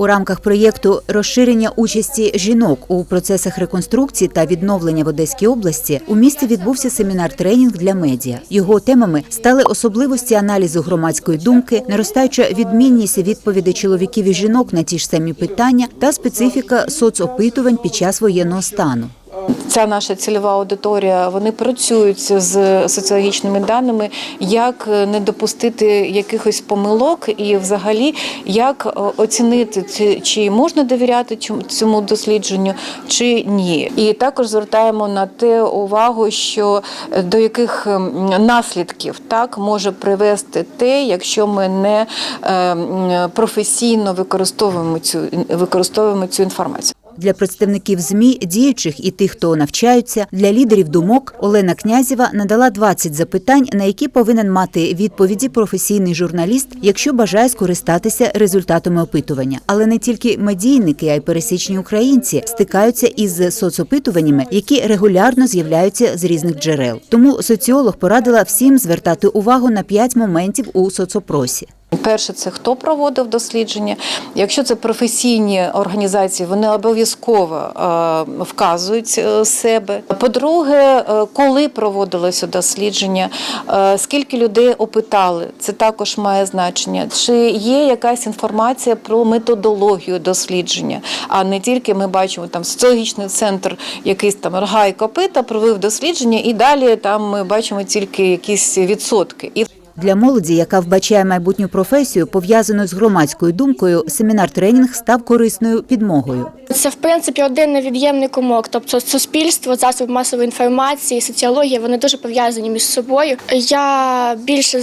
У рамках проєкту розширення участі жінок у процесах реконструкції та відновлення в Одеській області у місті відбувся семінар-тренінг для медіа. Його темами стали особливості аналізу громадської думки, наростаюча відмінність відповідей чоловіків і жінок на ті ж самі питання та специфіка соцопитувань під час воєнного стану. Ця наша цільова аудиторія вони працюють з соціологічними даними, як не допустити якихось помилок, і взагалі як е, оцінити чи- можна довіряти цьому- дослідженню, чи ні. І також звертаємо на те увагу, що е, до яких ем, наслідків так може привести те, якщо ми не е, професійно використовуємо цю використовуємо цю інформацію. Для представників ЗМІ, діючих і тих, хто навчаються, для лідерів думок Олена Князєва надала 20 запитань, на які повинен мати відповіді професійний журналіст, якщо бажає скористатися результатами опитування. Але не тільки медійники, а й пересічні українці стикаються із соцопитуваннями, які регулярно з'являються з різних джерел. Тому соціолог порадила всім звертати увагу на 5 моментів у соцопросі. Перше, це хто проводив дослідження. Якщо це професійні організації, вони обов'язково е, вказують е, себе. По-друге, е, коли проводилося дослідження, скільки людей опитали, це також має значення. Чи є якась інформація про методологію дослідження, а не тільки ми бачимо там соціологічний центр, якийсь там рога і копита провів дослідження, і далі там ми бачимо тільки якісь відсотки. Для молоді, яка вбачає майбутню професію, пов'язану з громадською думкою, семінар-тренінг став корисною підмогою. Це в принципі один невід'ємний комок. Тобто суспільство, засоби масової інформації, соціологія вони дуже пов'язані між собою. Я більше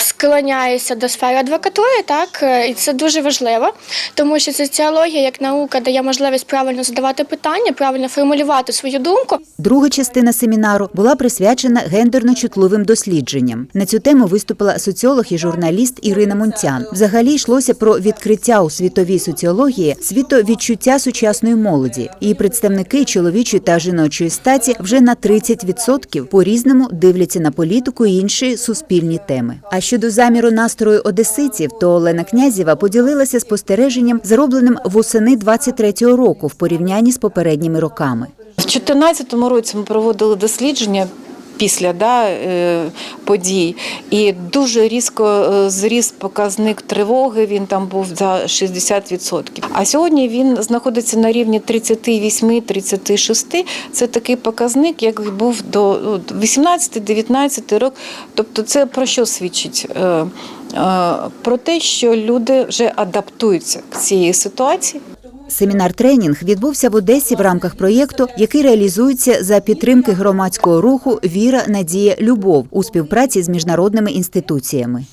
склоняюся до сфери адвокатури, так і це дуже важливо, тому що соціологія як наука дає можливість правильно задавати питання, правильно формулювати свою думку. Друга частина семінару була присвячена гендерно чутливим дослідженням. На цю тему виступила соціолог і журналіст Ірина Монтян. Взагалі йшлося про відкриття у світовій соціології світовідчуття сучасної молоді. І представники чоловічої та жіночої статі вже на 30% по-різному дивляться на політику і інші суспільні теми. А щодо заміру настрою одеситів, то Олена Князєва поділилася спостереженням, зробленим восени 23-го року в порівнянні з попередніми роками. В 2014 році ми проводили дослідження. Після да, е, подій і дуже різко е, зріс показник тривоги. Він там був за 60%. А сьогодні він знаходиться на рівні 38-36. Це такий показник, як був до 18-19 років. Тобто, це про що свідчить? Е, Про те, що люди вже адаптуються к цієї ситуації. Семінар-тренінг відбувся в Одесі в рамках проєкту, який реалізується за підтримки громадського руху Віра, Надія, Любов у співпраці з міжнародними інституціями.